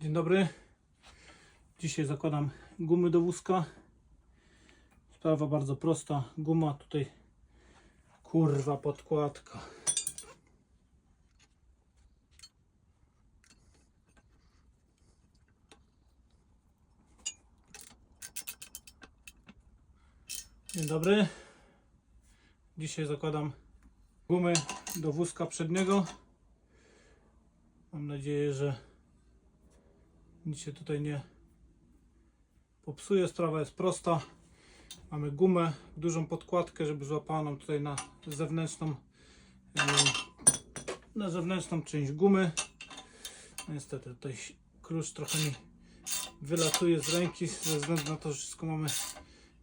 Dzień dobry. Dzisiaj zakładam gumy do wózka. Sprawa bardzo prosta. Guma tutaj kurwa podkładka. Dzień dobry. Dzisiaj zakładam gumy do wózka przedniego. Mam nadzieję, że nic się tutaj nie popsuje. Sprawa jest prosta. Mamy gumę, dużą podkładkę, żeby złapała nam tutaj na zewnętrzną na zewnętrzną część gumy. No Niestety tutaj klucz trochę mi wylatuje z ręki ze względu na to, że wszystko mamy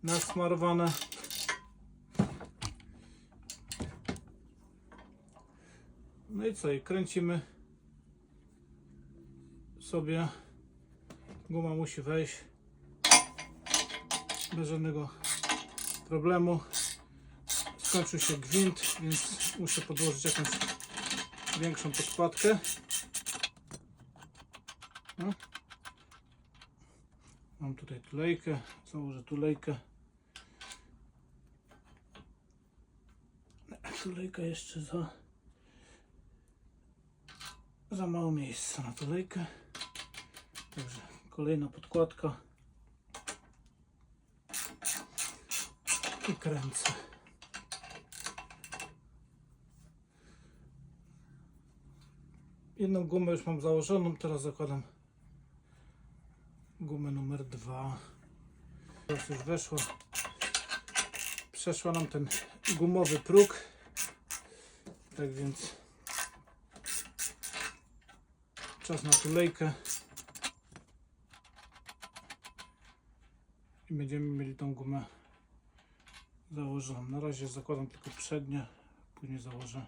nasmarowane. No i co? I kręcimy sobie. Guma musi wejść bez żadnego problemu. Skończył się gwint, więc muszę podłożyć jakąś większą podkładkę. No. Mam tutaj tulejkę, założę tulejkę. Tulejka jeszcze za za mało miejsca na tulejkę. Także kolejna podkładka. I kręcę. Jedną gumę już mam założoną, teraz zakładam gumę numer dwa. Teraz już weszła. Przeszła nam ten gumowy próg. Tak więc czas na tulejkę. I będziemy mieli tą gumę założoną. Na razie zakładam tylko przednie, później założę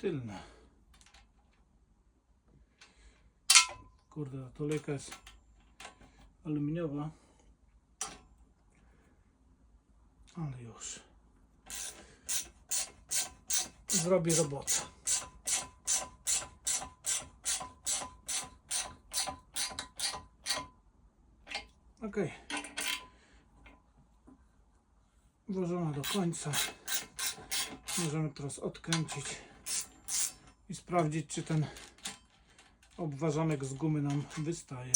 tylne. Kurde, ta tulejka jest aluminiowa. Ale już. Zrobi robotę. Ok. Włożona do końca. Możemy teraz odkręcić i sprawdzić, czy ten obważanek z gumy nam wystaje.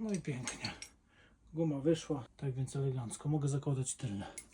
No i pięknie. Guma wyszła, tak więc elegancko. Mogę zakładać tylne.